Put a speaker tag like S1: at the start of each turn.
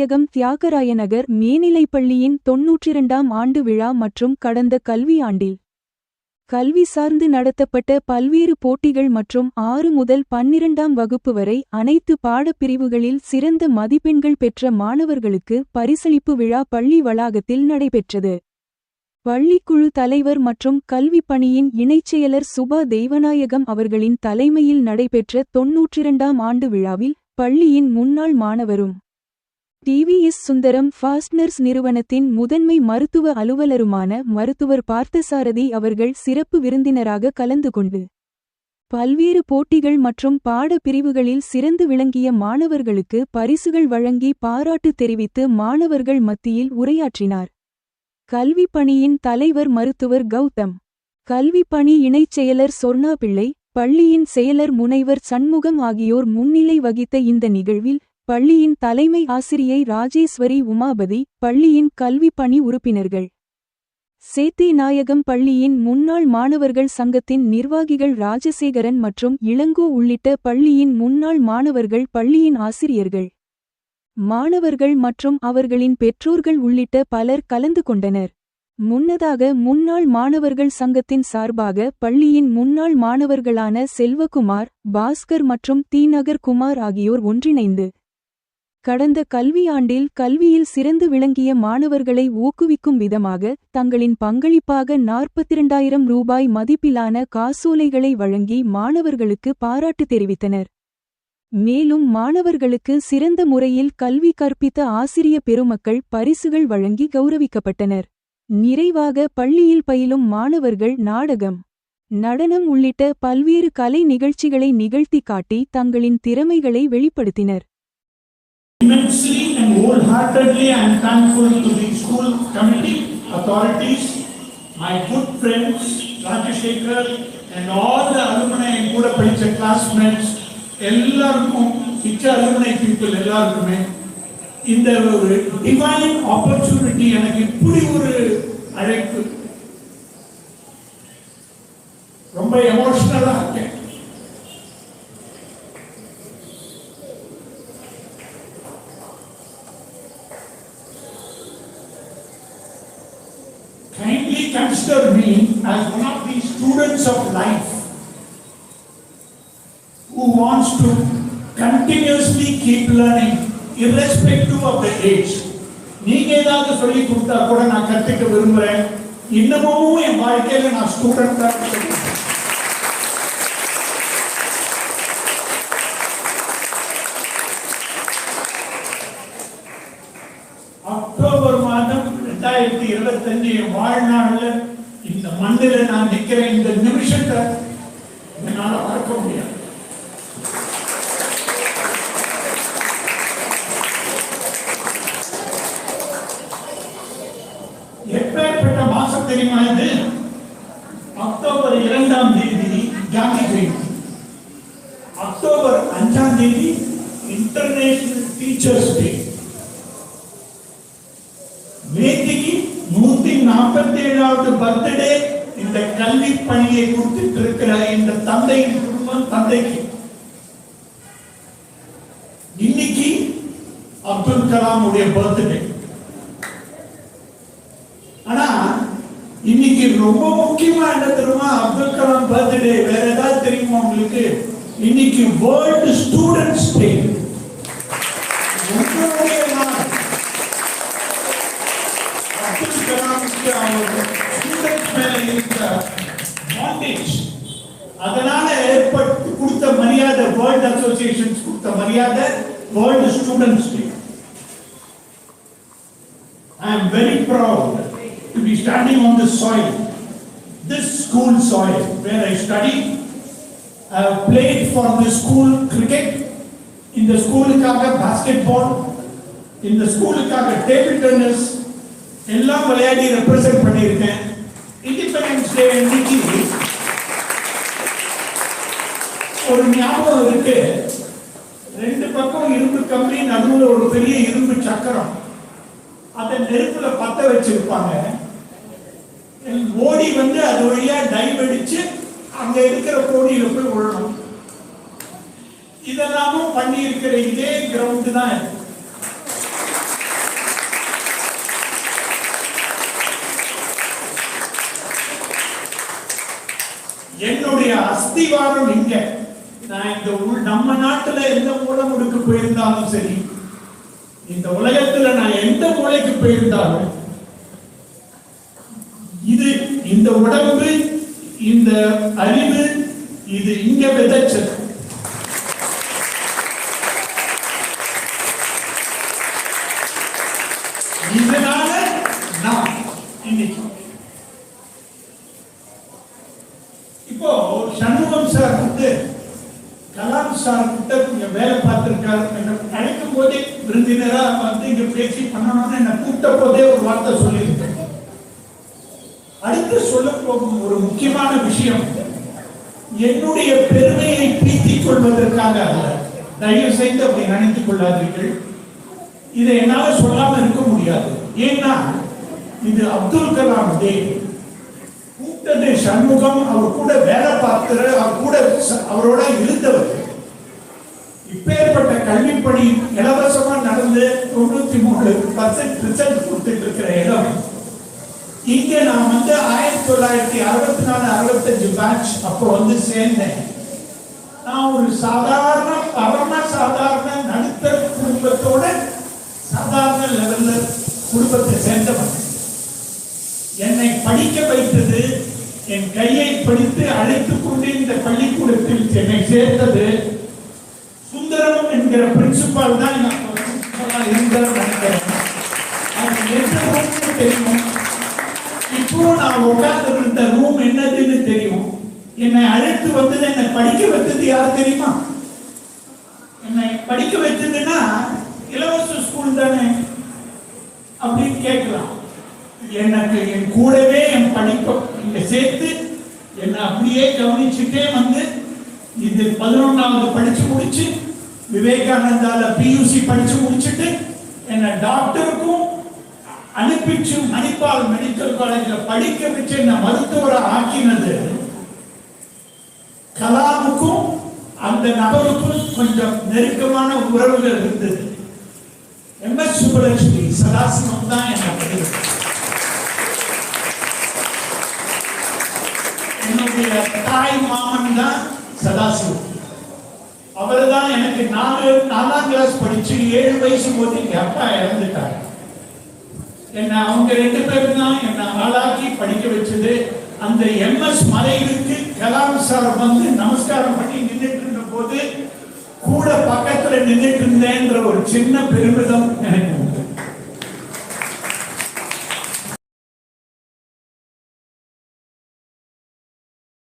S1: சேத்திநாயகம் தியாகராயநகர் மேல்நிலைப்பள்ளியின் தொன்னூற்றிரண்டாம் ஆண்டு விழா மற்றும் கடந்த கல்வி ஆண்டில் கல்வி சார்ந்து நடத்தப்பட்ட பல்வேறு போட்டிகள் மற்றும் ஆறு முதல் பன்னிரண்டாம் வகுப்பு வரை அனைத்து பாடப்பிரிவுகளில் சிறந்த மதிப்பெண்கள் பெற்ற மாணவர்களுக்கு பரிசளிப்பு விழா பள்ளி வளாகத்தில் நடைபெற்றது. பள்ளிக்குழு தலைவர் மற்றும் கல்விப் பணியின் இணைச் செயலர் சுபா தெய்வநாயகம் அவர்களின் தலைமையில் நடைபெற்ற தொன்னூற்றிரண்டாம் ஆண்டு விழாவில் பள்ளியின் முன்னாள் மாணவரும் டிவிஎஸ் சுந்தரம் ஃபாஸ்ட்னர்ஸ் நிறுவனத்தின் முதன்மை மருத்துவ அலுவலருமான மருத்துவர் பார்த்தசாரதி அவர்கள் சிறப்பு விருந்தினராக கலந்து கொண்டு பல்வேறு போட்டிகள் மற்றும் பாட பிரிவுகளில் சிறந்து விளங்கிய மாணவர்களுக்கு பரிசுகள் வழங்கி பாராட்டு தெரிவித்து மாணவர்கள் மத்தியில் உரையாற்றினார். கல்விப் பணியின் தலைவர் மருத்துவர் கௌதம் கல்விப் பணி இணைச் செயலர் சொர்ணா பிள்ளை பள்ளியின் செயலர் முனைவர் சண்முகம் ஆகியோர் முன்னிலை வகித்த இந்த நிகழ்வில் பள்ளியின் தலைமை ஆசிரியை ராஜேஸ்வரி உமாபதி பள்ளியின் கல்விப் பணி உறுப்பினர்கள். சேத்தி நாயகம் பள்ளியின் முன்னாள் மாணவர்கள் சங்கத்தின் நிர்வாகிகள் ராஜசேகரன் மற்றும் இளங்கோ உள்ளிட்ட பள்ளியின் முன்னாள் மாணவர்கள் பள்ளியின் ஆசிரியர்கள். மாணவர்கள் மற்றும் அவர்களின் பெற்றோர்கள் உள்ளிட்ட பலர் கலந்து கொண்டனர். முன்னதாக முன்னாள் மாணவர்கள் சங்கத்தின் சார்பாக பள்ளியின் முன்னாள் மாணவர்களான செல்வகுமார் பாஸ்கர் மற்றும் தீநகர் குமார் ஆகியோர் ஒன்றிணைந்து கடந்த கல்வியாண்டில் கல்வியில் சிறந்து விளங்கிய மாணவர்களை ஊக்குவிக்கும் விதமாக தங்களின் பங்களிப்பாக நாற்பத்திரண்டாயிரம் ரூபாய் மதிப்பிலான காசோலைகளை வழங்கி மாணவர்களுக்கு பாராட்டு தெரிவித்தனர். மேலும் மாணவர்களுக்கு சிறந்த முறையில் கல்வி கற்பித்த ஆசிரிய பெருமக்கள் பரிசுகள் வழங்கி கௌரவிக்கப்பட்டனர். நிறைவாக பள்ளியில் பயிலும் மாணவர்கள் நாடகம் நடனம் உள்ளிட்ட பல்வேறு கலை நிகழ்ச்சிகளை நிகழ்த்தி காட்டி தங்களின் திறமைகளை வெளிப்படுத்தினர்.
S2: Immensely and wholeheartedly I am thankful to the school committee, authorities, my good friends, Rajashekar and all the alumni and கூட படிச்ச classmates, எல்லாருக்கும் பிச்ச alumni people எல்லாருக்குமே இந்த ஒரு டிவைன் ஆப்பர்ச்சுனிட்டி எனக்கு இப்படி ஒரு அழைப்பு ரொம்ப எமோஷனலா இருக்கேன் kindly consider me as one of the students of life who wants to continuously keep learning irrespective of the age. நீங்க ஏதாவது சொல்லி கொடுத்தா கூட நான் கத்துக்க விரும்புறேன் இன்னமும் என் வாழ்க்கையில நான் ஸ்டூடெண்டா அக்டோபர் மாதம் ரெண்டாயிரத்தி இருபத்தஞ்சு வாழ்நாள்ல இந்த மண்ணில நான் நிக்கிறேன் இந்த நிமிஷத்தை என்னால மறக்க முடியாது. எப்பேற்பட்ட மாசம் தெரியுமா இது? அக்டோபர் இரண்டாம் தேதி காந்தி ஜெயந்தி அக்டோபர் அஞ்சாம் தேதி இன்டர்நேஷனல் டீச்சர்ஸ் டே பதினேழாவது பர்த்டே இந்த கல்வி பணியை கொடுத்துட்டு இருக்கிற இந்த தந்தையின் குடும்பம் தந்தைக்கு. இன்னைக்கு அப்துல் கலாம் உடைய பர்த்டே ஆனா இன்னைக்கு ரொம்ப முக்கியமா என்ன தெரியுமா? அப்துல் கலாம் பர்த்டே வேற ஏதாவது தெரியுமா உங்களுக்கு? இன்னைக்கு வேர்ல்டு ஸ்டூடெண்ட்ஸ் டே மரியாதை வேர்ல்ட் அசோசியேஷன்ஸ் கொடுத்த மரியாதை world students day I am very proud to be standing on this soil, this school soil where I studied. I have played for the school cricket, in the school basketball, in the school table tennis, எல்லாம் விளையாடி represent பண்ணியிருக்கேன் independence day அன்னைக்கு ஒரு ஞாபகம் இருக்கு. ரெண்டு பக்கம் இரும்பு கம்பி நடுவில் ஒரு பெரிய இரும்பு சக்கரம். அதை நெருப்புல பத்த வச்சிருப்பாங்க. ஓடி வந்து அது வழியா டைம் அடிச்சு அங்க இருக்கிற கோடியில போய் விழணும். இதெல்லாமும் பண்ணி இருக்கிற இதே கிரவுண்ட் தான் என்னுடைய அஸ்திவாரம் இங்கே. நான் இந்த உள் நம்ம நாட்டுல எந்த மூலை முடுக்கு போயிருந்தாலும் சரி இந்த உலகத்துல நான் எந்த மூளைக்கு போயிருந்தாலும் இது இந்த உடம்பு இந்த அறிவு இது இங்க விதைச்சது. இதனால நான் இன்னைக்கு இப்போ சண்முகம் சார் வந்து கலாம் சார் கிட்ட இங்க வேலை பார்த்திருக்காரு நினைக்கும் போதே விருந்தினரா வந்து இங்க பேசி பண்ணணும்னு என்ன கூப்பிட்ட போதே ஒரு வார்த்தை சொல்லியிருக்கேன் அடுத்து சொல்ல போகும் ஒரு முக்கியமான விஷயம் என்னுடைய பெருமையை பீத்திக் கொள்வதற்காக அல்ல. தயவு செய்து அப்படி நினைத்துக் கொள்ளாதீர்கள். இதை என்னால சொல்லாம இருக்க முடியாது. ஏன்னா இது அப்துல் கலாம் டே. கூப்பிட்டது சண்முகம் அவர் கூட வேலை பார்க்கிற அவர் கூட அவரோட இருந்தவர். இப்பேற்பட்ட கல்விப்படி இலவசமா நடந்து தொண்ணூத்தி மூணு பர்சன்ட் ரிசல்ட் கொடுத்துட்டு இருக்கிற இடம் இங்க நான் வந்து ஆயிரத்தி தொள்ளாயிரத்தி அறுபத்தி நாலு அறுபத்தஞ்சு பேட்ச் அப்போ வந்து சேர்ந்தேன். நான் ஒரு சாதாரண பரம சாதாரண நடுத்தர குடும்பத்தோட சாதாரண லெவல்ல குடும்பத்தை சேர்ந்தவன். என்னை படிக்க வைத்தது என் கையை படித்து அழைத்துக் கொண்டு இந்த பள்ளிக்கூடத்தில் என்னை சேர்த்தது என்கிற பிரின்சிபால் தான் எனக்கு principal-ஆ இருந்தார் நினைக்கிறேன் அது எந்த ரூம்னு தெரியும். இப்போ நான் உட்கார்ந்து இருந்த ரூம் என்னதுன்னு தெரியும். என்னை அழைத்து வந்தது என்னை படிக்க வைத்தது யார் தெரியுமா? என்னை படிக்க வைத்ததுன்னா இலவச ஸ்கூல் தானே அப்படின்னு கேட்கலாம். எனக்கு என் கூடவே என் படிப்பை இங்கே சேர்த்து என்னை அப்படியே கவனிச்சுட்டே வந்து இது பதினொன்றாவது படிச்சு முடிச்சு விவேகானந்தால பியூசி படிச்சு முடிச்சுட்டு என்னை டாக்டருக்கும் அனுப்பிச்சு மணிப்பால் மெடிக்கல் காலேஜில் படிக்க வச்சு என்ன மருத்துவரை ஆக்கினது. கலாமுக்கும் அந்த நபருக்கும் கொஞ்சம் நெருக்கமான உறவுகள் இருந்தது. எம் எஸ் சுப்பலட்சுமி சதாசிவம் தான் என்ன என்னுடைய தாய் மாமன் தான் சதாசிவம். அவர் தான் எனக்கு நாலு நாலாம் கிளாஸ் படிச்சு ஏழு வயசு போது எங்க அப்பா இறந்துட்டார். என்ன அவங்க ரெண்டு பேரும் தான் என்ன ஆளாக்கி படிக்க வச்சது. அந்த எம்எஸ் மலையிலுக்கு கலாம் சார் வந்து நமஸ்காரம் பண்ணி நின்றுட்டு இருந்த போது கூட பக்கத்துல நின்றுட்டு இருந்தேன்ற ஒரு சின்ன பெருமிதம் எனக்கு